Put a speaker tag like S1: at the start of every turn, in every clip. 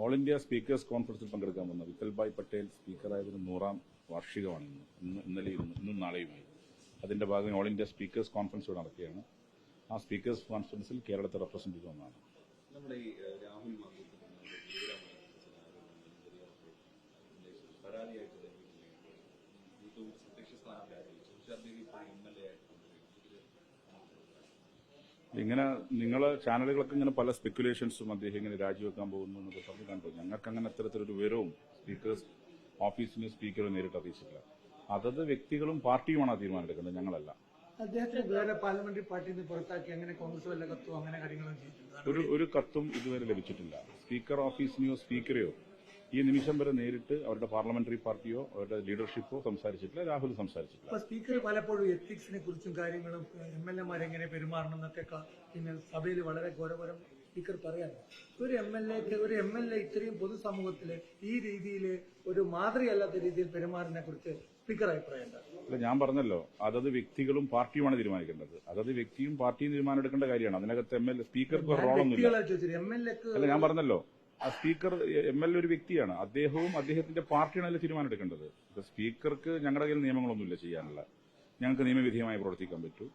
S1: All India speakers കോൺഫറൻസിൽ പങ്കെടുക്കാൻ വന്ന വിത്തൽഭായ് പട്ടേൽ സ്പീക്കറായതിന് നൂറാം വാർഷികമാണ് ഇന്ന്. ഇന്ന് ഇന്നലെ ഇന്നും നാളെയുമായി. അതിന്റെ ഭാഗമായി ഓൾ ഇന്ത്യ സ്പീക്കേഴ്സ് കോൺഫറൻസ് ഇവിടെ നടക്കുകയാണ്. ആ സ്പീക്കേഴ്സ് കോൺഫറൻസിൽ കേരളത്തെ റെപ്രസെന്റ് ചെയ്തു
S2: ഈ ഏഹ്, രാഹുൽ മാങ്കൂട്ടത്തിന് ഗുരുതരമായ ചില ആരോപണങ്ങൾ ചെറിയ പരാതിയായിട്ട് ലഭിക്കുന്നുണ്ട്. യൂട്യൂബ് അധ്യക്ഷ സ്ഥാനം രാജിവെച്ചു പക്ഷേ അദ്ദേഹം ഇപ്പോൾ എം എൽ എ ആയിട്ടുണ്ട്
S1: ഇങ്ങനെ നിങ്ങളെ ചാനലുകളൊക്കെ ഇങ്ങനെ പല സ്പെക്കുലേഷൻസും അദ്ദേഹം ഇങ്ങനെ രാജിവെക്കാൻ പോകുന്നു എന്നൊക്കെ പറഞ്ഞു കണ്ടു. ഞങ്ങൾക്ക് അങ്ങനെ അത്തരത്തിലൊരു വിവരവും സ്പീക്കേഴ്സ് ഓഫീസിന് സ്പീക്കർ നേരിട്ട് അറിയിച്ചിട്ടില്ല. അതത് വ്യക്തികളും പാർട്ടിയുമാണ് ആ തീരുമാനം ഞങ്ങളല്ല.
S3: അദ്ദേഹത്തിന് വേറെ പാർലമെന്ററി പാർട്ടിയിൽ നിന്ന് പുറത്താക്കി അങ്ങനെ കോൺഗ്രസ് വല്ല കത്തും അങ്ങനെ കാര്യങ്ങളും
S1: ഒരു ഒരു കത്തും ഇതുവരെ ലഭിച്ചിട്ടില്ല. സ്പീക്കർ ഓഫീസിനെയോ സ്പീക്കറെയോ ഈ നിമിഷം വരെ നേരിട്ട് അവരുടെ പാർലമെന്ററി പാർട്ടിയോ അവരുടെ ലീഡർഷിപ്പോ സംസാരിച്ചിട്ടില്ല രാഹുൽ സംസാരിച്ചിട്ടില്ല.
S3: സ്പീക്കർ പലപ്പോഴും എത്തിക്സിനെ കുറിച്ചും കാര്യങ്ങളും എം എൽ എമാർ എങ്ങനെ പെരുമാറണം എന്നൊക്കെ പിന്നെ സഭയിൽ വളരെ ഗൗരവരം സ്പീക്കർ പറയാറുണ്ട്. ഒരു എം എൽ എക്ക് ഒരു എം എൽ എ ഇത്രയും പൊതുസമൂഹത്തിൽ ഈ രീതിയിൽ ഒരു മാതൃയല്ലാത്ത രീതിയിൽ പെരുമാറിനെ കുറിച്ച് സ്പീക്കർ അഭിപ്രായം
S1: അല്ല ഞാൻ പറഞ്ഞല്ലോ അതത് വ്യക്തികളും പാർട്ടിയുമാണ് തീരുമാനിക്കേണ്ടത്. അതത് വ്യക്തിയും പാർട്ടിയും തീരുമാനം എടുക്കേണ്ട കാര്യമാണ്. അതിനകത്ത് എം എൽ എ സ്പീക്കർക്ക് റോളൊന്നുമില്ല. അല്ല ഞാൻ പറഞ്ഞല്ലോ സ്പീക്കർ എം എൽ എ ഒരു വ്യക്തിയാണ്. അദ്ദേഹവും അദ്ദേഹത്തിന്റെ പാർട്ടിയാണ് അതിൽ തീരുമാനം എടുക്കേണ്ടത് ഇപ്പൊ സ്പീക്കർക്ക് ഞങ്ങളുടെ കയ്യിൽ നിയമങ്ങളൊന്നുമില്ല ചെയ്യാനുള്ള. ഞങ്ങൾക്ക് നിയമവിധേയമായി പ്രവർത്തിക്കാൻ പറ്റൂ.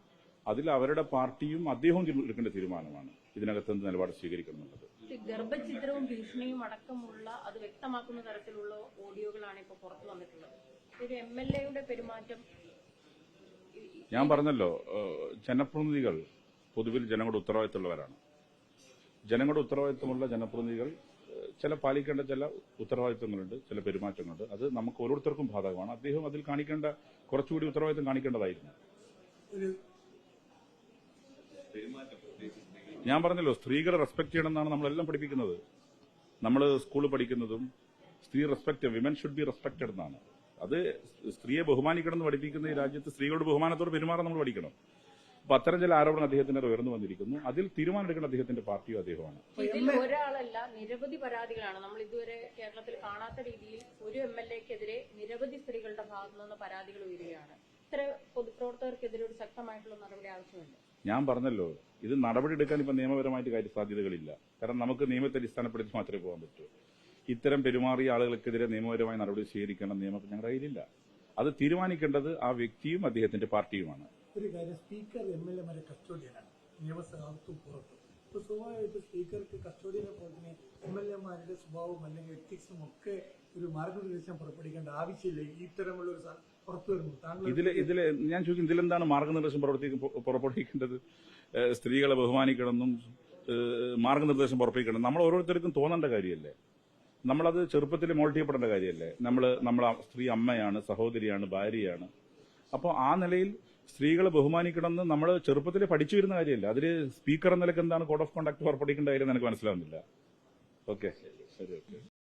S1: അതിൽ അവരുടെ പാർട്ടിയും അദ്ദേഹവും എടുക്കേണ്ട തീരുമാനമാണ്. ഇതിനകത്ത് എന്ത് നിലപാട് സ്വീകരിക്കണം എന്നുള്ളത്
S4: ഈ ഗർഭഛിദ്രവും ഭീഷണിയും അടക്കമുള്ള അത് വ്യക്തമാക്കുന്ന തരത്തിലുള്ള ഓഡിയോകളാണ് ഇപ്പോൾ പുറത്തു വന്നിട്ടുള്ളത്. ഒരു എം എൽ എയുടെ പെരുമാറ്റം
S1: ഞാൻ പറഞ്ഞല്ലോ ജനപ്രതിനിധികൾ പൊതുവിൽ ജനങ്ങളുടെ ഉത്തരവാദിത്തമുള്ളവരാണ്. ജനങ്ങളുടെ ഉത്തരവാദിത്തമുള്ള ജനപ്രതിനിധികൾ ചില പാലിക്കേണ്ട ചില ഉത്തരവാദിത്തങ്ങളുണ്ട് ചില പെരുമാറ്റങ്ങളുണ്ട്. അത് നമുക്ക് ഓരോരുത്തർക്കും ബാധകമാണ്. അദ്ദേഹം അതിൽ കാണിക്കേണ്ട കുറച്ചുകൂടി ഉത്തരവാദിത്തം കാണിക്കേണ്ടതായിരുന്നു. ഞാൻ പറഞ്ഞല്ലോ സ്ത്രീകളെ റെസ്പെക്ട് ചെയ്യണം എന്നാണ് നമ്മളെല്ലാം പഠിപ്പിക്കുന്നത്. നമ്മൾ സ്കൂളിൽ പഠിക്കുന്നതും സ്ത്രീ respect women should be respected എന്നാണ്. അത് സ്ത്രീയെ ബഹുമാനിക്കണം എന്ന് പഠിപ്പിക്കുന്ന ഈ രാജ്യത്ത് സ്ത്രീകളുടെ ബഹുമാനത്തോട് പെരുമാറാൻ നമ്മൾ പഠിക്കണം. അപ്പൊ അത്തരം ചില ആരോപണം അദ്ദേഹത്തിന്റെ ഉയർന്നു വന്നിരിക്കുന്നു. അതിൽ തീരുമാനമെടുക്കുന്ന അദ്ദേഹത്തിന്റെ പാർട്ടിയോ അദ്ദേഹമാണ്
S4: ഇതിൽ ഒരാളല്ല നിരവധി പരാതികളാണ്. നമ്മൾ ഇതുവരെ കേരളത്തിൽ കാണാത്ത രീതിയിൽ ഒരു എം എൽ എക്കെതിരെ നിരവധി സ്ത്രീകളുടെ ഭാഗത്തു നിന്ന് പരാതികൾ ഉയരുകയാണ്. ഇത്ര പൊതുപ്രവർത്തകർക്കെതിരെ ഒരു ശക്തമായിട്ടുള്ള നടപടി ആവശ്യമുണ്ട്.
S1: ഞാൻ പറഞ്ഞല്ലോ ഇത് നടപടി എടുക്കാൻ ഇപ്പൊ നിയമപരമായിട്ട് കാര്യ സാധ്യതകളില്ല. കാരണം നമുക്ക് നിയമത്തെ അടിസ്ഥാനപ്പെടുത്തി മാത്രമേ പോകാൻ പറ്റൂ. ഇത്തരം പെരുമാറിയ ആളുകൾക്കെതിരെ നിയമപരമായ നടപടി സ്വീകരിക്കണം നിയമം ഞങ്ങളുടെ കയ്യിലില്ല. അത് തീരുമാനിക്കേണ്ടത് ആ വ്യക്തിയും അദ്ദേഹത്തിന്റെ പാർട്ടിയുമാണ്.
S3: ഒരു കാര്യം സ്പീക്കർ എം എൽ എമാരെ കസ്റ്റോഡിയനാണ്. നിയമസഭത്തും പുറത്തും. അപ്പൊ സ്വാഭാവികമായിട്ട് സ്പീക്കർക്ക് കസ്റ്റോഡിയനെ പോലെ തന്നെ എം എൽ എമാരുടെ സ്വഭാവവും അല്ലെങ്കിൽ എത്തിക്സും ഒക്കെ ഒരു മാർഗനിർദ്ദേശം പുറപ്പെടുവിക്കേണ്ട ആവശ്യമില്ല. ഇത്തരമുള്ള ഒരു പുറത്തു വരുമ്പോൾ താങ്കൾ
S1: ഇതിൽ ഇതിൽ ഞാൻ ചോദിക്കും ഇതിലെന്താണ് മാർഗനിർദ്ദേശം പുറപ്പെടുവിക്കേണ്ടത്? സ്ത്രീകളെ ബഹുമാനിക്കണമെന്നും മാർഗനിർദ്ദേശം പുറപ്പെടുവിക്കണം. നമ്മൾ ഓരോരുത്തർക്കും തോന്നേണ്ട കാര്യമല്ലേ? നമ്മളത് ചെറുപ്പത്തിൽ മോൾട്ട് ചെയ്യപ്പെടേണ്ട കാര്യമല്ലേ? നമ്മൾ നമ്മളെ സ്ത്രീ അമ്മയാണ് സഹോദരിയാണ് ഭാര്യയാണ്. അപ്പോൾ ആ നിലയിൽ സ്ത്രീകളെ ബഹുമാനിക്കണമെന്ന് നമ്മൾ ചെറുപ്പത്തിൽ പഠിച്ചു വരുന്ന കാര്യമല്ല. അതിൽ സ്പീക്കർ എന്ന നിലയ്ക്ക് എന്താണ് കോഡ് ഓഫ് കോണ്ടാക്ട് പുറപ്പെടുവിക്കേണ്ട കാര്യം എനിക്ക് മനസ്സിലാവുന്നില്ല. ഓക്കെ. ശരി ഓക്കെ.